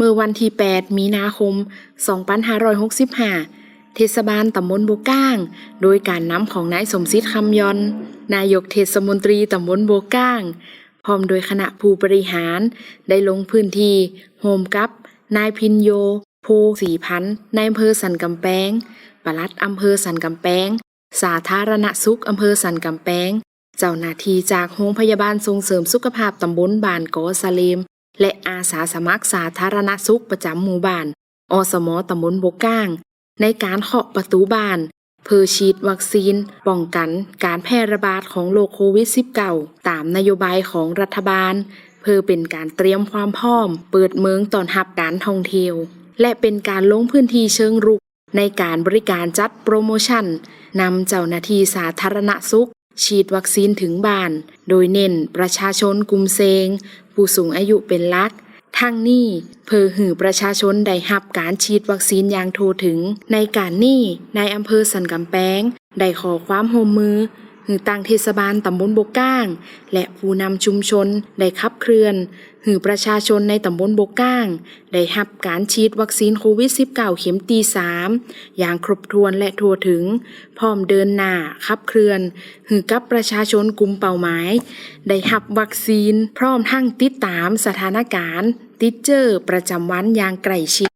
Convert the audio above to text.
มื่อวันที่ 8 มีนาคม 2565 เทศบาลตำบลโบก้าง โดยการนำของนายสมศิษฐ์คำยอน นายกเทศมนตรีตำบลโบก้าง พร้อมโดยคณะผู้บริหารได้ลงพื้นที่โฮมกับ นายพินโย โพสีพันธ์นายอำเภอสันกำแพงปลัดอำเภอสันกำแพงสาธารณสุขอำเภอสันกำแพงเจ้าหน้าที่จากโรงพยาบาลส่งเสริมสุขภาพตำบลบานกอสะเลม และอาสาสมัครสาธารณสุขประจำหมู่บ้าน อสมตำบลบกก้าง ในการเคาะประตูบ้าน เพื่อฉีดวัคซีน ป้องกันการแพร่ระบาดของโรคโควิด -19 ตามนโยบายของรัฐบาล เพื่อเป็นการเตรียมความพร้อม เปิดเมืองตอนรับการท่องเที่ยว และเป็นการลงพื้นที่เชิงรุก ในการบริการจัดโปรโมชั่นนำเจ้าหน้าที่สาธารณสุขฉีดวัคซีนถึงบ้าน โดยเน้นประชาชนกลุ่มเซง ผู้สูงอายุเป็นลักทั้งนี้เพื่อหือประชาชนได้หับการฉีดวัคซีนอย่างทั่วถึง ในการนี้นายอำเภอสันกำแพงได้ขอความโฮมมือ หือต่างเทศบาลตำบลบกก้าง และผู้นำชุมชนได้ขับเคลื่อนหือประชาชนในตำบลบกก้าง ได้รับการฉีดวัคซีนโควิด -19 เข็มตี3อย่างครบถ้วนและทั่วถึง พร้อมเดินหน้าขับเคลื่อนหือกับประชาชนกลุ่มเป้าหมาย ได้รับวัคซีน พร้อมทั้งติดตามสถานการณ์ ติดเจอประจำวันอย่างใกล้ชิด